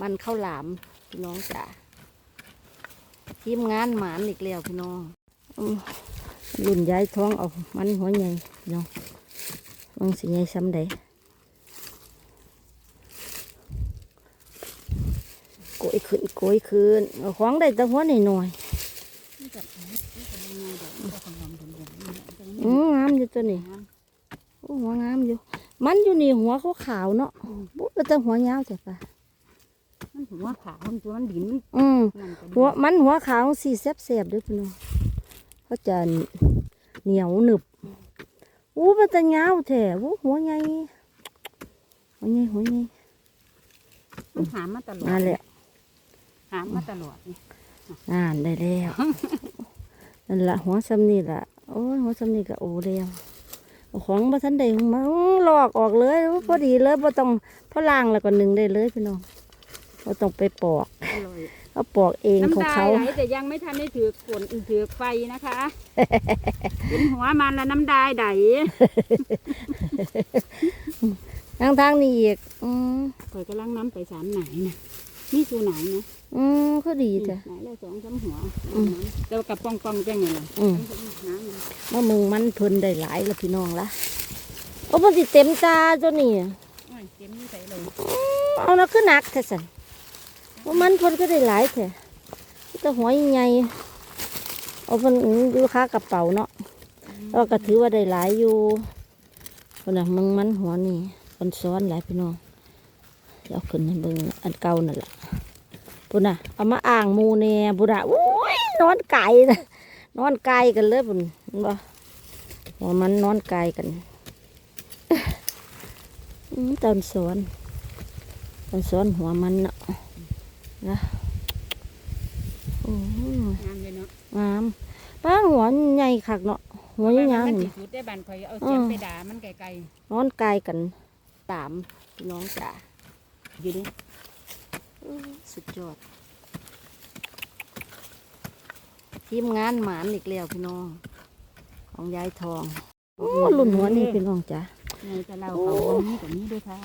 มันข้าวหลามพี่น้องจ๋าทีมงานหมานอีกแล้วพี่น้องรุ่นย้ายท้องเอามันหัวใหญ่พี่น้องลองสิใหญ่ซ้ำใดโกยขึ้นโกยขึ้นเอางได้แตั้งหัวหน่อยหน่อยอืมงามอยู่ตัวนี้โอ้หัวงามอยู่ มันอยู่นี่หัวเขาขาวเนาะบุ๊บแต่หัวยาวจ้ะปะ มันหัวขาวมันตัวมันดินมันอืมนั่นก็ดีหัวมันหัวขาวสีแซ่บๆเด้วยพี่น้องเขาจะเหนียวหนึบอู้มันจะยาวแท้วู้หัวใหญ่หัวใหญ่หัวใหญ่มันหามมาตลอดนั่นแหละหามมาตลอดนี่นั่นได้แล้วนั่นละหัวซ้ำนี่ละโอ้ยหัวซ้ำนี่ก็โอ้แล้วเอาของมาทันได้มาลอกออกเลยพอดีเลยพอต้องพอล้างแล้วก็หนึ่งได้เลยพี่น้อง พอต้องไปปอกอร่อยเขาปอกเองของน้ำตาเขา ไหลแต่ยังไม่ทันได้ถือฝนถือไฟนะคะเห็นหัวมันแล้วน้ำดายไหลทางทางนี้อีก อืมข่อยกำลังน้ำไปสามไหนนะนี่สูไหนนะอืมก็ดีจ้ะไหนแล้วสองสามหัวอืม แต่ว่ากับปองปองๆแจ้งไงล่ะอืมน้ำมันมะมึงมันเพิ่นได้หลายแล้วพี่น้องละโอ้มันสิเต็มตาตัวนี้โอ้ยเต็มนี่ใส่เลยเอานะคือหนักแท้สัน ว่ามันพนก็ได้หลายแท้แต่หัวใหญ่เอาเพิ่นอยู่ค่ากระเป๋าเนาะแล้วก็ถือว่าได้หลายอยู่คนน่ะมึงมันหัวนี่คนซ้อนหลายพี่น้องเดี๋ยวเอาขึ้นให้เบิ่งอันเก่านั่นแหละปุ่นน่ะเอามาอ่างมูแน่ปุ่นน่ะอุ้ยนอนไก่นะนอนไก่กันเลยปุ่นบ่หัวมันนอนไก่กันตอนสอนตอนสอนหัวมันเนาะ นะโอ้โหงามเลยเนาะงามป้าหัวใหญ่คักเนาะหัวใหญ่มันๆสินี่สุดได้บันข่อยเอาเสียมอืมไปด่ามันไกลนอนกายกันตามพี่น้องจ๋าๆอยู่ดิอื้อสุดยอด ทีมงานหมานอีกแล้วพี่น้อง ของยายทองโอ้รุ่นหัวนี่พี่น้องจ๋าในจะเล่าเขาวันนี้กับนี้ด้วยค่ะ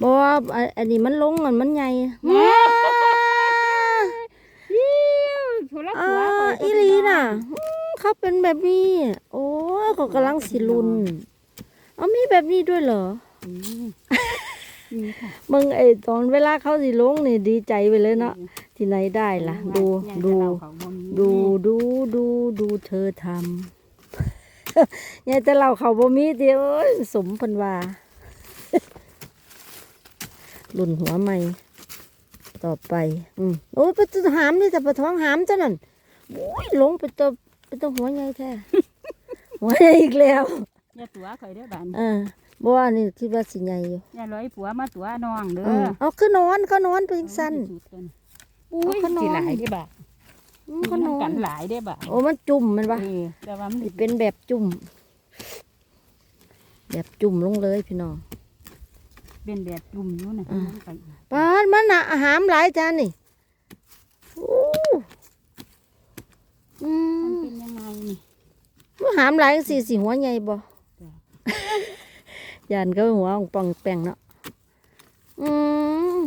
บอกว่าอันอันนี้มันลงอันมันใหญ่ โทรศัพ อ่า ท์ข่อยก็ อี ไป หลี นอน น่ะ อืมเขาเป็นแบบนี้ โอ้ยเขากำลังสิลุนเอามีแบบนี้ด้วยเหรออืมนี่ค่ะมึงไอตอนเวลาเขาสิลงนี่ดีใจไปเลยเนาะที่ไหนได้ล่ะ ดูยังดูจะเล่าเขาบ่มีดูดูดูดูเธอทำยายแต่เราเขาบ่มีเดียวเอ้ยสมเพันว่าหลุ่นหัวใหม่ ต่อไป อืมโอ้ยไปตัวหามนี่แต่ปะท้องหามจ้ะนั่นโอ้ยลงไปตัว ไปตัวหัวใหญ่แท้ หัวใหญ่อีกแล้ว อย่าตัวข่อยเด้อบ้านเออบ่ว่านี่คิดว่าสิใหญ่อยู่อย่าร้อยผัวมาตัวน้องเด้เอออเอาคือนอนเขานอนเป็นสั้น อุ้ยเอาขนม สิหลายได้อบ่าอืมมัเขานนอนกันหลายได้อบ่าโอ้มันจุ่มมันปะเออแต่ว่ามันสิเป็นแบบจุ่ม แบบจุ่มลงเลยพี่น้อง เป็นแบบจุ่มอยู่นะอ่า มันไปปานมันน่ะอาหารหลายจานนี่โอ้ อืมันมเป็นยังไงนี่อาหารหลายจังสี่สิหัวใหญ่บ่จ้ะยานก็หัวของป่องแป้งเนาะ อืม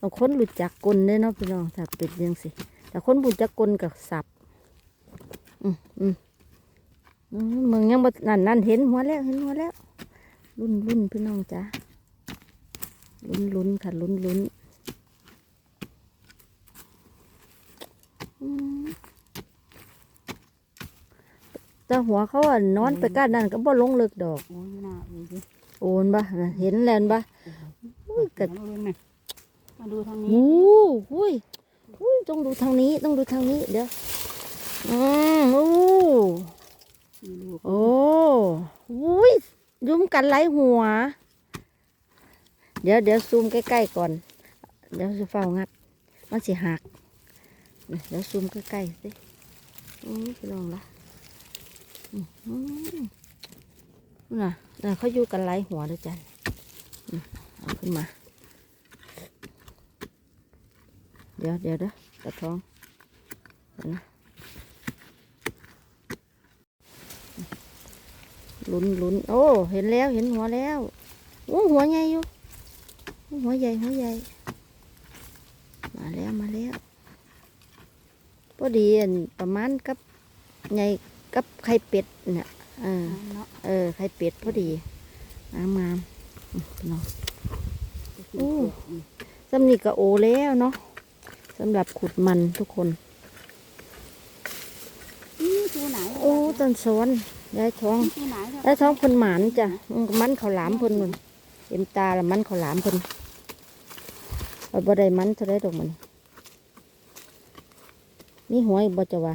บางคนรู้จักกลเด้เนาะพี่น้องถ้าเป็นยังสิ แต่คนรู้จักกลกับสับ อืมอืมอืมมึงยังบ่นั่นนั่นเห็นหัวแล้วเห็นหัวแล้ว รุ่นรุ่นพี่น้องจ้ะลุ้นลุ้นค่ะลุ้นลุ้น แต่หัวเขาอะนอนไปก้านนั่นก็บ่ลงเลิกดอก โอ้ยน่าเอ้ยดิโอนปะน่ะเห็นแล้วปะอุ้ยกะเดี๋ยวเราเบิ่งน่ะมาดูทางนี้หูหุ้ยหุ้ยต้องดูทางนี้ต้องดูทางนี้เดี๋ยวอืมโอ้มาดูโอ้หุ้ยยุ้มกันไหลหัว เดี๋ยวเดี๋ยวซูมใกล้ๆก่อน เดี๋ยวจะเฝ้างัด มันสิหัก เดี๋ยวซูมใกล้ๆสิอืมพี่ลองละอืมอืม น่ะน่ะเขาอยู่กันไหลหัวด้วยจันเอาขึ้นมา เดี๋ยวเดี๋ยวเด้อตะท้องเดี๋ยวนะลุ้นลุ้นโอ้ เห็นแล้วเห็นหัวแล้วโอ้หัวใหญ่อยู่ หัวใหญ่หัวใหญ่ มาแล้วมาแล้วพอดีอันประมาณกับไง กับไข่เป็ดเนี่ยเออเนาะเออไข่เป็ดพอดีงามงามอืมพี่น้องจะกินโอ้เผือกนี่สำนีก็โอแล้วเนาะสำหรับขุดมันทุกคนนี่ตัวไหนโอ้ต้นสวนยายท้องนี่ตัวไหนยายท้องเพิ่นหมานจ้ะอืมมันเขาวหลามเพิ่นนุ่นเห็นตาละมันเขาวหลามเพิ่นเอาบ่ได้มันเท่าไรดอกมันมีหัวอีกบ่จะว่า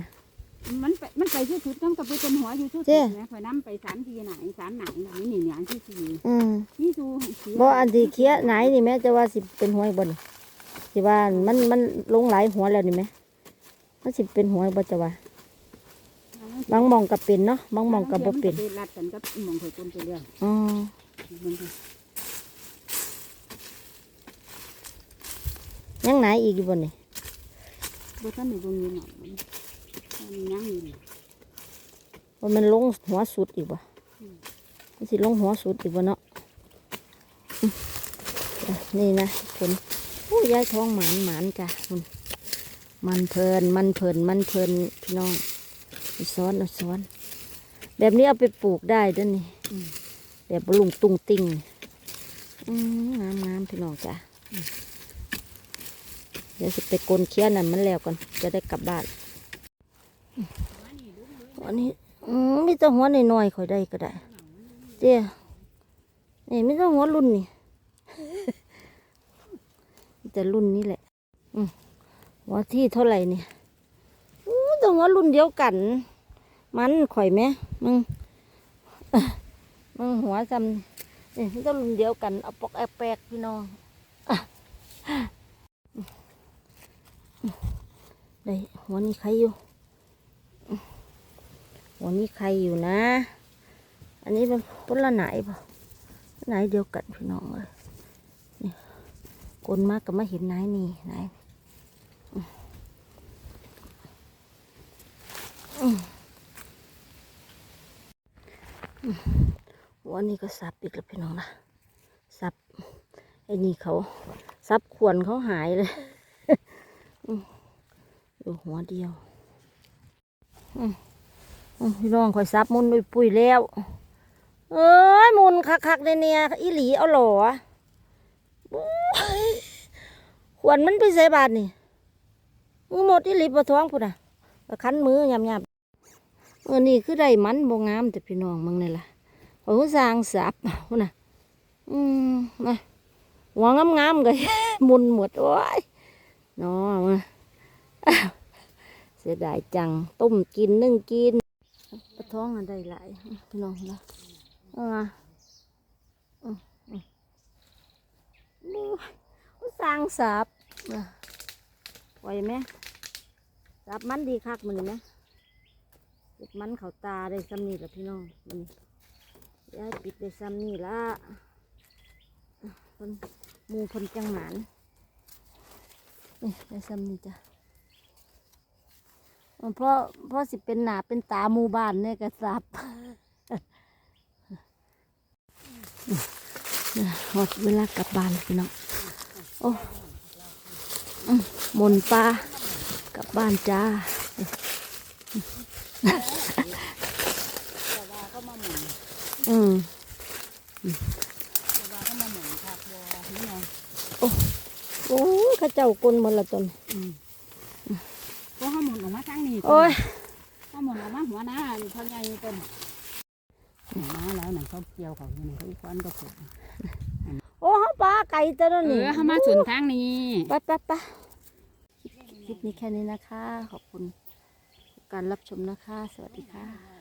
มันไปมันไปที่สุดต้องกับไปเป็นหัวอยู่ที่สุเจ้ดนะคอยน้ำไปสามทีไหนสามหนังแบบนี้หนึ่งอย่างที่สี่อืมนี่ดูเสียบ่อันที่เคี้ยไหนนี่แม่จะว่าสิเป็นหัวอีกบ่นี่สิว่ามันมันลงหลายหัวแล้วนี่แม่มันสิเป็นหัวอีกบ่จะว่าบางหมองกับเป็นเนาะบางหมองกับบ่เป็นรัดกันกับหมองเคยปนไปเรื่องอ๋อมันก็ยังไหนอีกอยู่บ่นี่บ่ทันได้เบิ่งอยู่หน่อย มันมันยังอยู่นี่ว่ามันลงหัวสุดอีกบ่มันสิลงหัวสุดอีกบ่เนาะอืมอะนี่นะผลโอ้ยายท้องหมานหมานจ้ะมันมันเพลินมันเพลินมันเพลินพี่น้องเอาซ้อนเอาซ้อน แบบนี้เอาไปปลูกได้เด้วยนี่อืมแบบบลุงตุงติงอืมงามงามพี่น้องจ้ะอืมเดี๋ยวสิไปกลนเคี้ยนั่นมันแล้วก่อนจะได้กลับบ้าน อืมอันนี้อืมมีแต่หัวน้อยๆค่อยได้ก็ได้เจ้นี่มีแต่หัวรุ่นนี่แต่รุ่นนี้แหละอืมหัวที่เท่าไหร่เนี่ยอู้แต่หัวรุ่นเดียวกัน มันข่อยไหมมึงมึงหัวจำนี่มันต้องรุ่นเดียวกันเอาปอกแอกแปลกพี่น้องอะได้หัวนี้ใครอยู่ วันนี้ใครอยู่นะ อันนี้เป็นคนละไหนปะไหนเดียวกันพี่น้องเลยนี่กลมากก็มาเห็นไหนนี่ไหนวันนี้ก็สับอีกแล้วพี่น้องนะสับไอ้นี่เขาสับขวนเขาหายเลยอยู่หัวเดียว อืม พี่น้องคอยซับมุนไปปุ๋ยแล้ว เอ้ยมุนคักๆเลยเนี่ยอีหลีเอาหล่อขวนมันไปใส่บาทนี่มือหมดอีหลีปะท้องพุ่นอะคันมือยำยๆเออนี่คือได้มันบงามแต่พี่น้องมึงนี่ล่ะโอ้สร้างสับพุ่นอะอืมมาหัวงามๆก็มุนหมดโอ้ยน้องเสียดายจัง ต้มกินนึ่งกิน ท้องอันใดหลายพี่น้องนะเอามาอืมอืมโอ้ยมันสร้างสับนะปล่อยไหมสับมันดีคักมันนี่ไหมเก็บมันเขาตาได้ซ้ำนี่แหละพี่น้องมันย้ายปิดได้ซ้ำนี่ละอะเพิ่นมูเพ่นจังหมานนี่ได้ซ้ำนี่จ้ะ เพราะเพราะสิเป็นหนาเป็นตาหมู่บ้านเนี่ยก็สับหอดเวลากลับบ้านพี่น้องโอ้มนปลากลับบ้านจ้าแต่ว่าก็มาหมุนอืมแต่ว่าก็มาหมุนค่ะโอ้ข้าเจ้ากลนหมดละจนก็ห้าหมุ นออกมาทางนี้โอ้ยห้าหมุนออกมาหัวหน้าเขาใหญ่เป็นมาแล้วหนังเขาเกี่ยวเขาอยู่หนังเขาอีกคนก็ปลูกโอ้เขาปลาไก่ตัวนั้นเอนี่อเขามาสวนทางนี้ไปไปไปคลิปนี้แค่นี้นะคะ ขอบคุณการรับชมนะคะ สวัสดีค่ะ